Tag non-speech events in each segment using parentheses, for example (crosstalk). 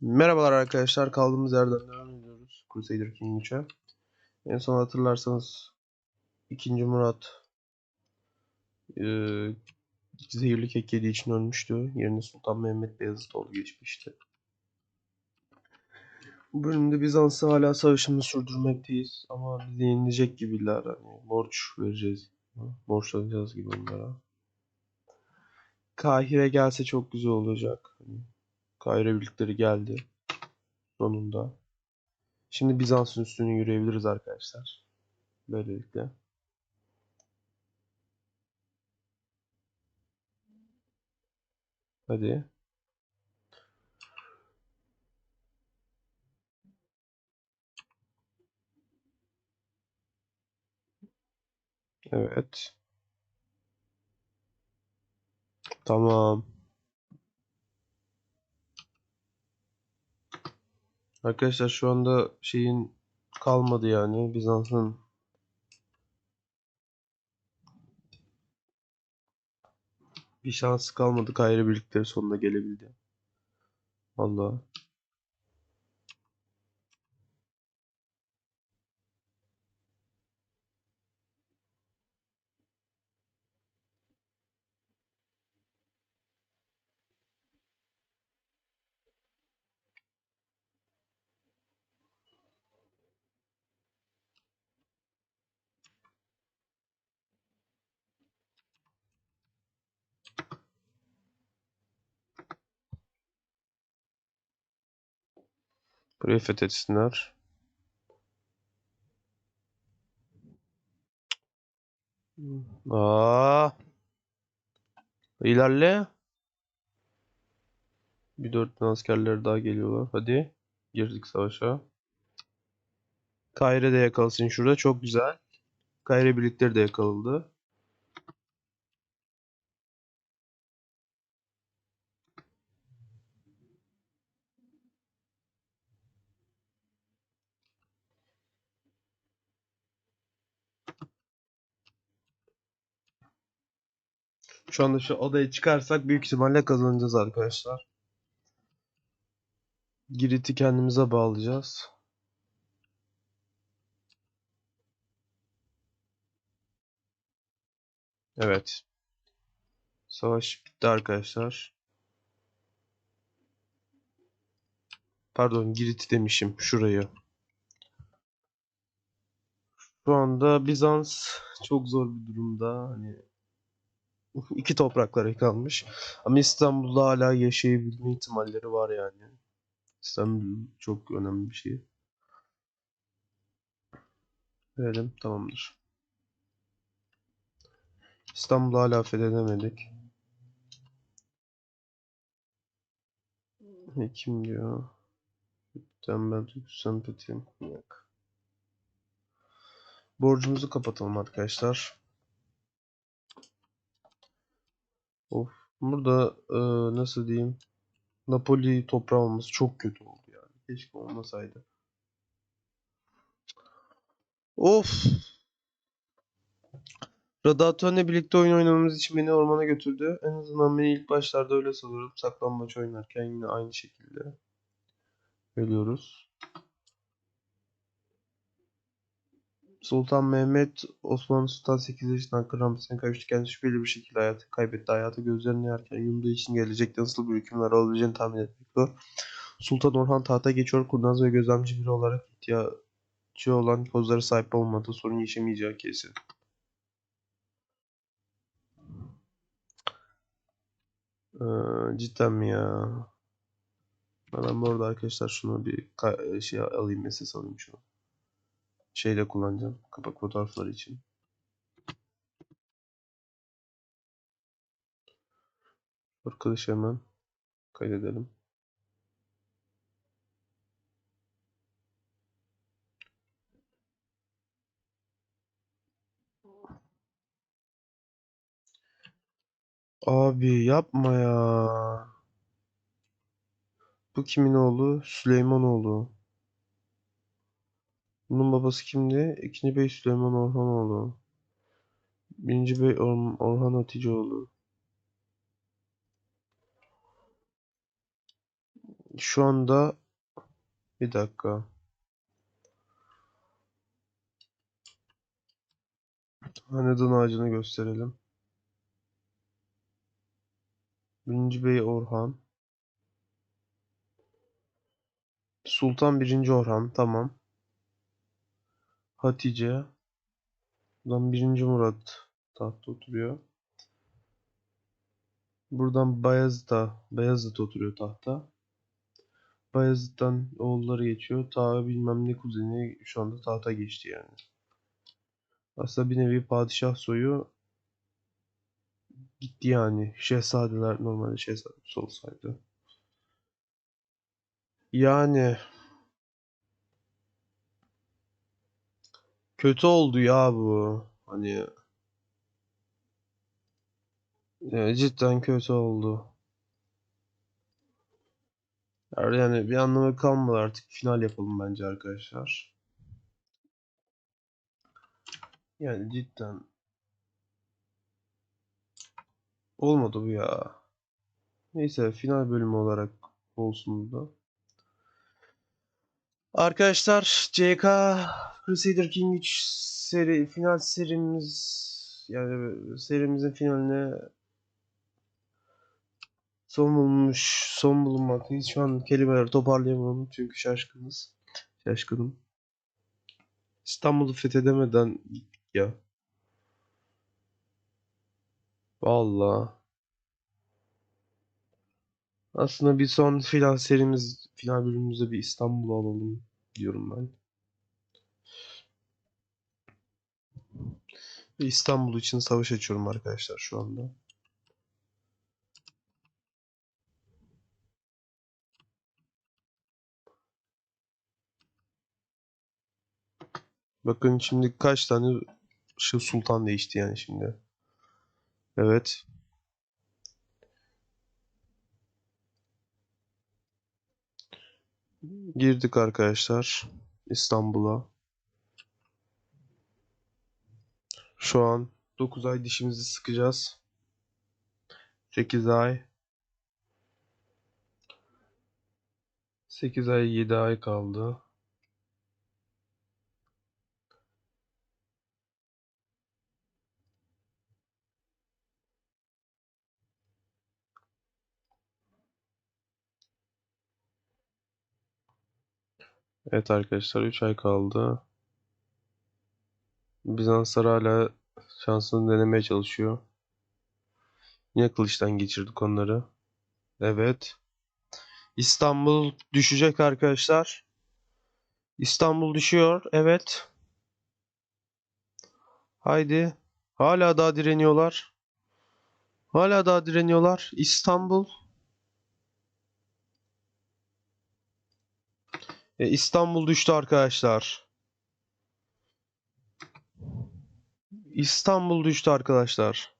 Merhabalar arkadaşlar. Kaldığımız yerden devam ediyoruz. Crusader King 3'e. En son hatırlarsanız 2. Murat eee zehirli kek yediği için ölmüştü. Yerine Sultan Mehmet Beyazıtoğlu geçmişti. Bu bölümde Bizans'ı hala savaşını sürdürmekteyiz. Ama bizi yenilecek gibiler. Hani borç vereceğiz. Borçlanacağız gibi onlara. Kahire gelse çok güzel olacak. Hani Kahire birlikleri geldi. Sonunda. Şimdi Bizans'ın üstünü yürüyebiliriz arkadaşlar. Böylelikle. Hadi. Evet. Tamam. Arkadaşlar şu anda şeyin kalmadı yani Bizans'ın bir şansı kalmadı. Kahire birlikleri sonunda gelebildi. Allah. Burayı fethetsinler. Aa. İlerle. Bir dört askerler daha geliyorlar. Hadi. Girdik savaşa. Kayre de yakalasın şurada. Çok güzel. Kayre birlikleri de yakaladı. Şu anda şu odayı çıkarsak büyük ihtimalle kazanacağız arkadaşlar. Girit'i kendimize bağlayacağız. Evet. Savaş bitti arkadaşlar. Pardon Girit demişim şurayı. Şu anda Bizans çok zor bir durumda. Hani (laughs) iki topraklara kalmış. Ama İstanbul'da hala yaşayabilme ihtimalleri var yani. İstanbul çok önemli bir şey. Verelim tamamdır. İstanbul'u hala fethedemedik. Ne kim diyor? Tembel Türk sempatim. Yok. Borcumuzu kapatalım arkadaşlar. Of. Burada e, nasıl diyeyim? Napoli toprağı olması çok kötü oldu yani. Keşke olmasaydı. Of. Radatör'le birlikte oyun oynamamız için beni ormana götürdü. En azından beni ilk başlarda öyle sanıyorum. Saklambaç oynarken yine aynı şekilde ölüyoruz. Sultan Mehmet Osmanlı Sultan 8 yaşından Kıramsız'ın kavuşturken şüpheli bir şekilde hayatı kaybetti. Hayatı gözlerini yerken yumduğu için gelecekte nasıl bir hükümler olabileceğini tahmin etmek zor. Sultan Orhan tahta geçiyor. Kurnaz ve gözlemci biri olarak ihtiyacı olan kozlara sahip olmadığı sorun yaşamayacağı kesin. Ee, cidden mi ya? Ben bu arada arkadaşlar şunu bir şey alayım, SS alayım şunu. Şeyle kullanacağım. Kapak fotoğrafları için. Arkadaşı hemen kaydedelim. Abi yapma ya. Bu kimin oğlu? Süleymanoğlu. Bunun babası kimdi? İkinci bey Süleyman Orhanoğlu. Birinci bey Or- Orhan Haticeoğlu. Şu anda bir dakika. Hanedan ağacını gösterelim. Birinci Bey Orhan. Sultan 1. Orhan. Tamam. Hatice. Buradan 1. Murat tahtta oturuyor. Buradan Bayezid'e, Beyazıt oturuyor tahta. Bayezid'den oğulları geçiyor. Ta bilmem ne kuzeni şu anda tahta geçti yani. Aslında bir nevi padişah soyu gitti yani. Şehzadeler normalde şehzadesi olsaydı. Yani kötü oldu ya bu. Hani yani cidden kötü oldu. Yani bir anlamı kalmadı artık. Final yapalım bence arkadaşlar. Yani cidden olmadı bu ya. Neyse final bölümü olarak olsun bu da. Arkadaşlar CK Crusader King 3 seri final serimiz yani serimizin finaline son bulmuş son bulunmaktayız. Şu an kelimeleri toparlayamam çünkü şaşkınız. Şaşkınım. İstanbul'u fethedemeden ya. Vallahi. Aslında bir son final serimiz, final bölümümüzde bir İstanbul'u alalım diyorum ben. Ve İstanbul için savaş açıyorum arkadaşlar şu anda. Bakın şimdi kaç tane şu sultan değişti yani şimdi. Evet. Girdik arkadaşlar İstanbul'a. Şu an 9 ay dişimizi sıkacağız. 8 ay. 8 ay 7 ay kaldı. Evet arkadaşlar 3 ay kaldı. Bizanslar hala şansını denemeye çalışıyor. Yine kılıçtan geçirdik onları. Evet. İstanbul düşecek arkadaşlar. İstanbul düşüyor. Evet. Haydi. Hala daha direniyorlar. Hala daha direniyorlar. İstanbul. E, İstanbul düştü arkadaşlar. İstanbul düştü arkadaşlar.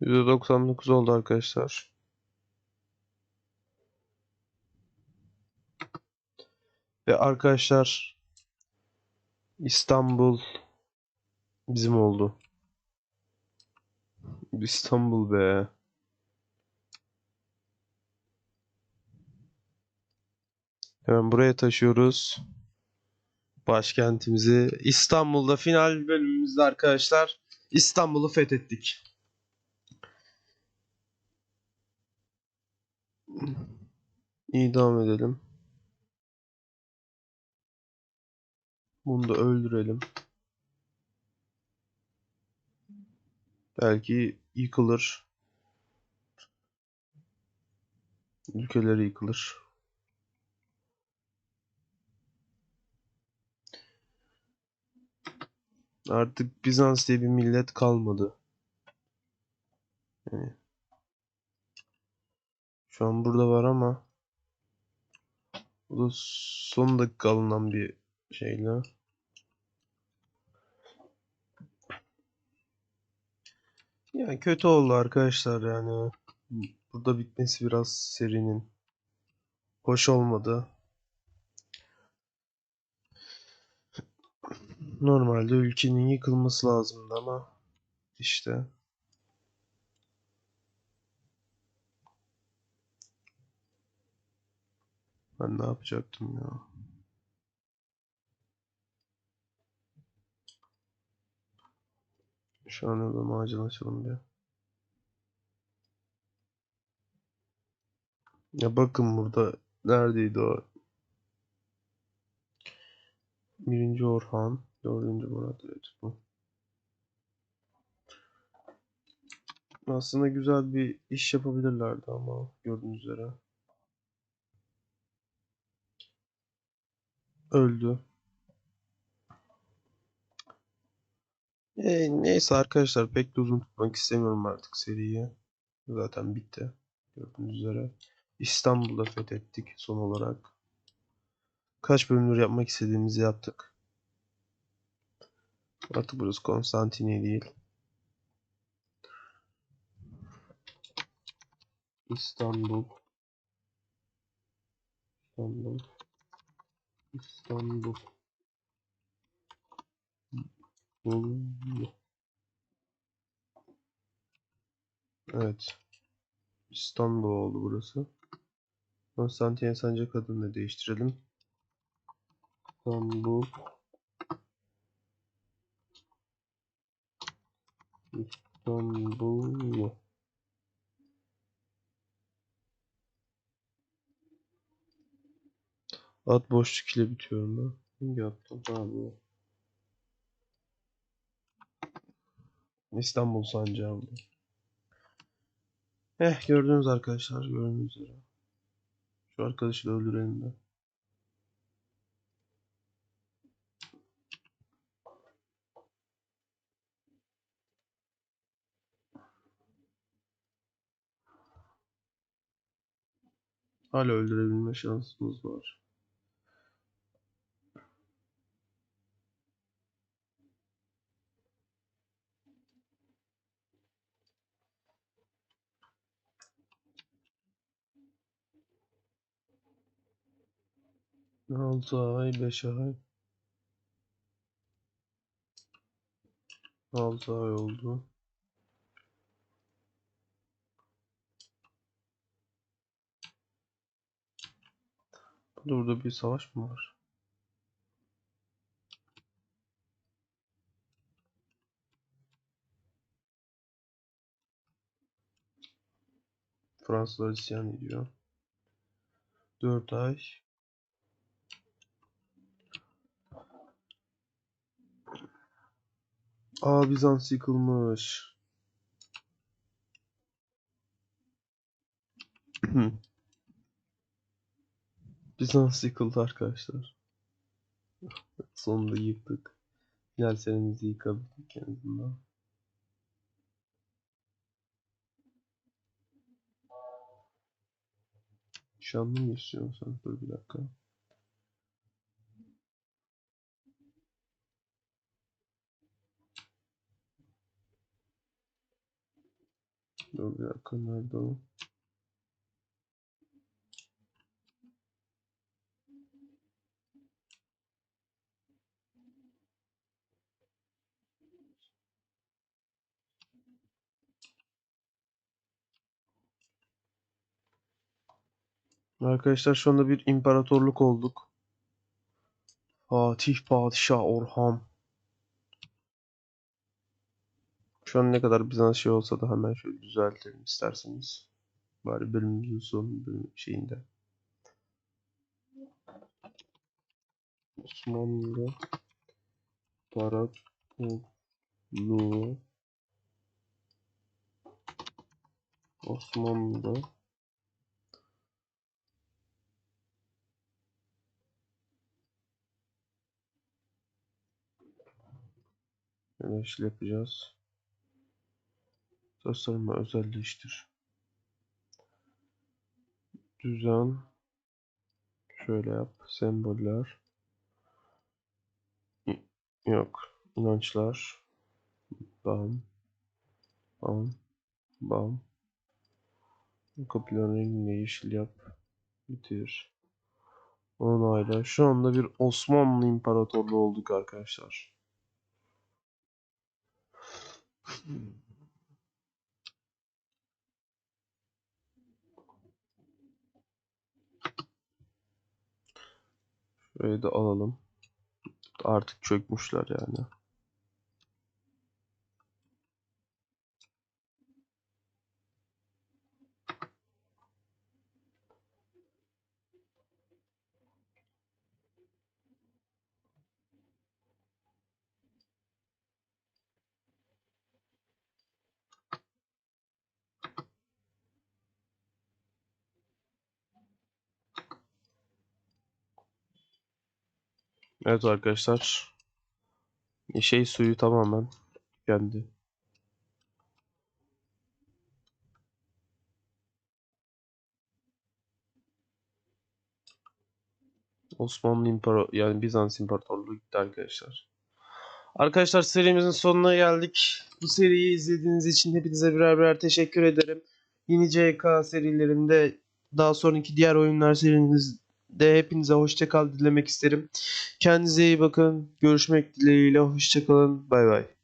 %99 oldu arkadaşlar. Ve arkadaşlar İstanbul bizim oldu. İstanbul be. Hemen buraya taşıyoruz. Başkentimizi İstanbul'da final bölümümüzde arkadaşlar İstanbul'u fethettik. İyi devam edelim. Bunu da öldürelim. Belki yıkılır. Ülkeleri yıkılır. Artık Bizans diye bir millet kalmadı. Yani şu an burada var ama bu da son dakika alınan bir şeyle. Yani kötü oldu arkadaşlar yani. Burada bitmesi biraz serinin. Hoş olmadı. Normalde ülkenin yıkılması lazımdı ama işte ben ne yapacaktım ya? Şu an da macun açalım bir. Ya bakın burada neredeydi o? Birinci Orhan, dördüncü Murat evet bu. Aslında güzel bir iş yapabilirlerdi ama gördüğünüz üzere. Öldü. E, neyse arkadaşlar pek de uzun tutmak istemiyorum artık seriyi. Zaten bitti. Gördüğünüz üzere. İstanbul'da fethettik son olarak. Kaç bölümdür yapmak istediğimizi yaptık. Artık burası Konstantiniye değil. İstanbul. İstanbul. İstanbul. Bul. Evet. İstanbul oldu burası. Konstantin Sancak adını da değiştirelim. İstanbul. İstanbul. Ad boşluk ile bitiyorum ben. Ha bu. İstanbul sancağı bu. Eh gördünüz arkadaşlar gördüğünüz üzere. Şu arkadaşı da öldürelim de. Hala öldürebilme şansımız var. Altı ay, beş ay. Altı ay oldu. Burada bir savaş mı var? Fransızlar isyan ediyor. 4 ay. Aa Bizans yıkılmış. (clears throat) Bizans yıkıldı arkadaşlar. Sonunda yıktık. Final serimizi yıkabildik en azından. Nişanlı mı istiyorsun sen? Dur bir dakika. Dur bir dakika nerede o? Arkadaşlar şu anda bir imparatorluk olduk. Fatih Padişah Orhan. An ne kadar Bizans şey olsa da hemen şöyle düzeltelim isterseniz. Bari bölümümüzün son bölüm şeyinde. Osmanlı İmparatorluğu Osmanlı Yeşil yapacağız. Tasarımı özelleştir. Düzen. Şöyle yap. Semboller. Yok. İnançlar. Bam. Bam. Bam. Kapıların rengini yeşil yap. Bitir. Onayla. Şu anda bir Osmanlı İmparatorluğu olduk arkadaşlar. Şurayı da alalım. Artık çökmüşler yani. Evet arkadaşlar. Şey suyu tamamen kendi. Osmanlı İmparator yani Bizans İmparatorluğu gitti arkadaşlar. Arkadaşlar serimizin sonuna geldik. Bu seriyi izlediğiniz için hepinize birer birer teşekkür ederim. Yeni CK serilerinde daha sonraki diğer oyunlar serimizde hepinize hoşça kal dilemek isterim. Kendinize iyi bakın. Görüşmek dileğiyle. Hoşça kalın. Bay bay.